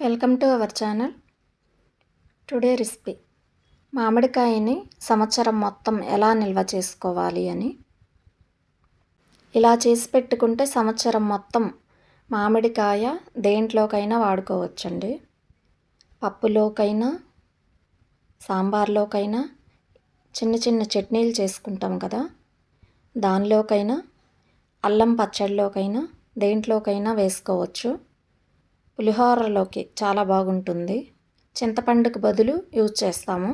Welcome to our channel. Today recipe. మామిడికాయని సంవత్సరం మొత్తం ఎలా నిల్వ చేసుకోవాలి అని. ఇలా చేసి పెట్టుకుంటే సంవత్సరం మొత్తం మామిడికాయ దేంట్లోకైనా వాడుకోవచ్చండి. పప్పులోకైనా సాంబార్లోకైనా చిన్న చిన్న చట్నీలు చేసుకుంటాం కదా. దానిలోకైనా అల్లం పచ్చడిలోకైనా దేంట్లోకైనా వేసుకోవచ్చు. పులిహోరలోకి చాలా బాగుంటుంది. చింతపండుకు బదులు యూజ్ చేస్తాము.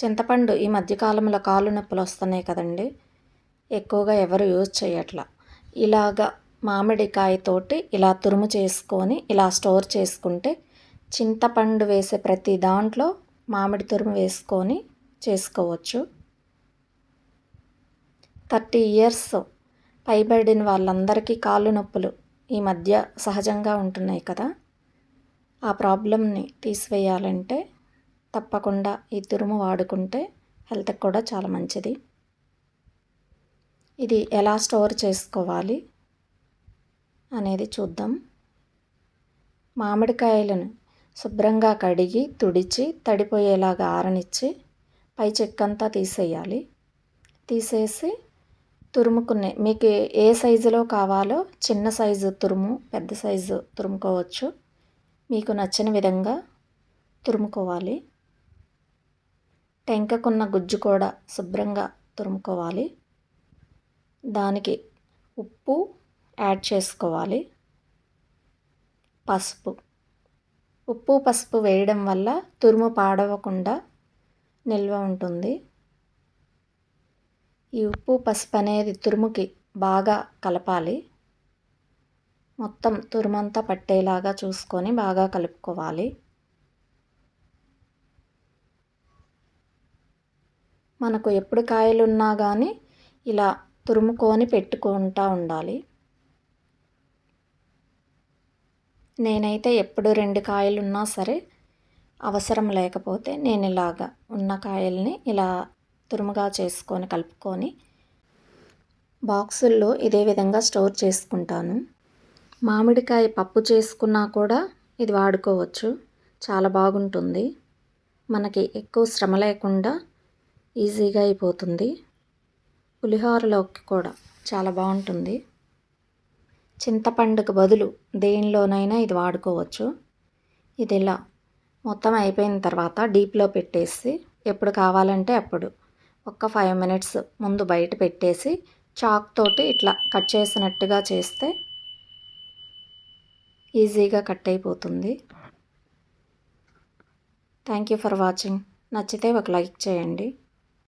చింతపండు ఈ మధ్యకాలంలో కాళ్ళు నొప్పులు వస్తున్నాయి కదండి. ఎక్కువగా ఎవరు యూజ్ చేయట్లా. ఇలాగా మామిడికాయతోటి ఇలా తురుము చేసుకొని ఇలా స్టోర్ చేసుకుంటే చింతపండు వేసే ప్రతి దాంట్లో మామిడి తురుము వేసుకొని చేసుకోవచ్చు. థర్టీ ఇయర్స్ పైబడిన వాళ్ళందరికీ కాళ్ళు నొప్పులు ఈ మధ్య సహజంగా ఉంటున్నాయి కదా. ఆ ప్రాబ్లమ్ని తీసివేయాలంటే తప్పకుండా ఈ తురుము వాడుకుంటే హెల్త్కి కూడా చాలా మంచిది. ఇది ఎలా స్టోర్ చేసుకోవాలి అనేది చూద్దాం. మామిడికాయలను శుభ్రంగా కడిగి తుడిచి తడిపోయేలాగా ఆరనిచ్చి పై చెక్కంతా తీసేయాలి. తీసేసి తురుముకునే మీకు ఏ సైజులో కావాలో చిన్న సైజు తురుము పెద్ద సైజు తురుముకోవచ్చు. మీకు నచ్చిన విధంగా తురుముకోవాలి. టెంకకున్న గుజ్జు కూడా శుభ్రంగా తురుముకోవాలి. దానికి ఉప్పు యాడ్ చేసుకోవాలి. పసుపు. ఉప్పు పసుపు వేయడం వల్ల తురుము పాడవకుండా నిల్వ ఉంటుంది. ఈ ఉప్పు పసుపు అనేది తురుముకి బాగా కలపాలి. మొత్తం తురుమంతా పట్టేలాగా చూసుకొని బాగా కలుపుకోవాలి. మనకు ఎప్పుడు కాయలున్నా కానీ ఇలా తురుముకొని పెట్టుకుంటూ ఉండాలి. నేనైతే ఎప్పుడు రెండు కాయలు ఉన్నా సరే అవసరం లేకపోతే నేను ఇలాగా ఉన్న కాయల్ని ఇలా తురుముగా చేసుకొని కలుపుకొని బాక్సుల్లో ఇదే విధంగా స్టోర్ చేసుకుంటాను. మామిడికాయ పప్పు చేసుకున్నా కూడా ఇది వాడుకోవచ్చు. చాలా బాగుంటుంది. మనకి ఎక్కువ శ్రమ లేకుండా ఈజీగా అయిపోతుంది. పులిహోరలోకి కూడా చాలా బాగుంటుంది. చింతపండుకు బదులు దేనిలోనైనా ఇది వాడుకోవచ్చు. ఇది ఇలా మొత్తం అయిపోయిన తర్వాత డీప్లో పెట్టేసి ఎప్పుడు కావాలంటే అప్పుడు ఒక్క ఫైవ్ మినిట్స్ ముందు బయట పెట్టేసి చాక్ తోటి ఇట్లా కట్ చేసినట్టుగా చేస్తే ఈజీగా కట్ అయిపోతుంది థ్యాంక్ యూ ఫర్ వాచింగ్ నచ్చితే ఒక లైక్ చేయండి.